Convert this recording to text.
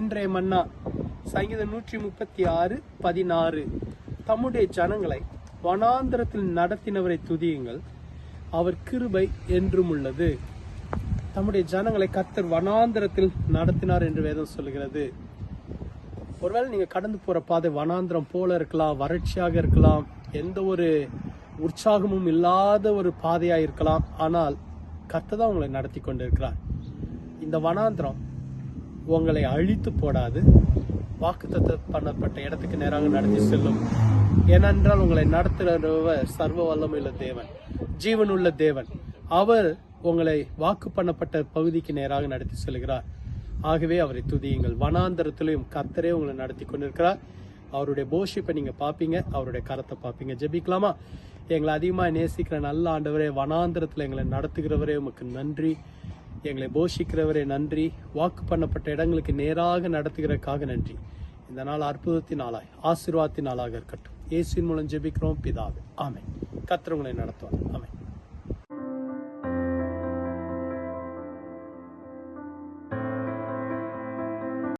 இன்றைய மன்னா சங்கீதம் நூற்றி முப்பத்தி ஆறு பதினாறு. தம்முடைய ஜனங்களை வனாந்திரத்தில் நடத்தினவரை துதியுங்கள். அவர் கிருபை என்றும் உள்ளது. தம்முடைய ஜனங்களை கர்த்தர் வனாந்திரத்தில் நடத்தினார் என்று வேதம் சொல்கிறது ஒருவேளை நீங்க கடந்து போற பாதை வனாந்திரம் போல இருக்கலாம் வறட்சியாக இருக்கலாம் எந்த ஒரு உற்சாகமும் இல்லாத ஒரு பாதையா இருக்கலாம் ஆனால் கத்தை தான் உங்களை நடத்தி கொண்டிருக்கிறார். இந்த வனாந்திரம் உங்களை அழித்து போடாது. வாக்குத்தத்த பண்ணப்பட்ட இடத்துக்கு நேராக நடத்தி செல்லும். ஏனென்றால் உங்களை நடத்துகிறவர் சர்வ வல்லமையுள்ள தேவன் ஜீவனுள்ள தேவன். அவர் உங்களை வாக்கு பண்ணப்பட்ட பகுதிக்கு நேராக நடத்தி செல்கிறார். ஆகவே அவரை துதியுங்கள். வனாந்தரத்திலையும் கத்தரே உங்களை நடத்தி கொண்டிருக்கிறார். அவருடைய போஷிப்பை நீங்க பார்ப்பீங்க அவருடைய கரத்தை பார்ப்பீங்க. ஜெபிக்கலாமா? எங்களை அதிகமாக நேசிக்கிற நல்ல ஆண்டவரே வனாந்திரத்தில் எங்களை நடத்துகிறவரே உமக்கு நன்றி. எங்களை போஷிக்கிறவரே நன்றி. வாக்கு பண்ணப்பட்ட இடங்களுக்கு நேராக நடத்துகிறக்காக நன்றி. இந்த நாள் அற்புதத்தின் நாளாய் ஆசீர்வாதத்தின் நாளாக இருக்கட்டும். இயேசுவின் மூலம் ஜெபிக்கிறோம் பிதாவே. ஆமை கத்திரவங்களை நடத்துவாங்க ஆமை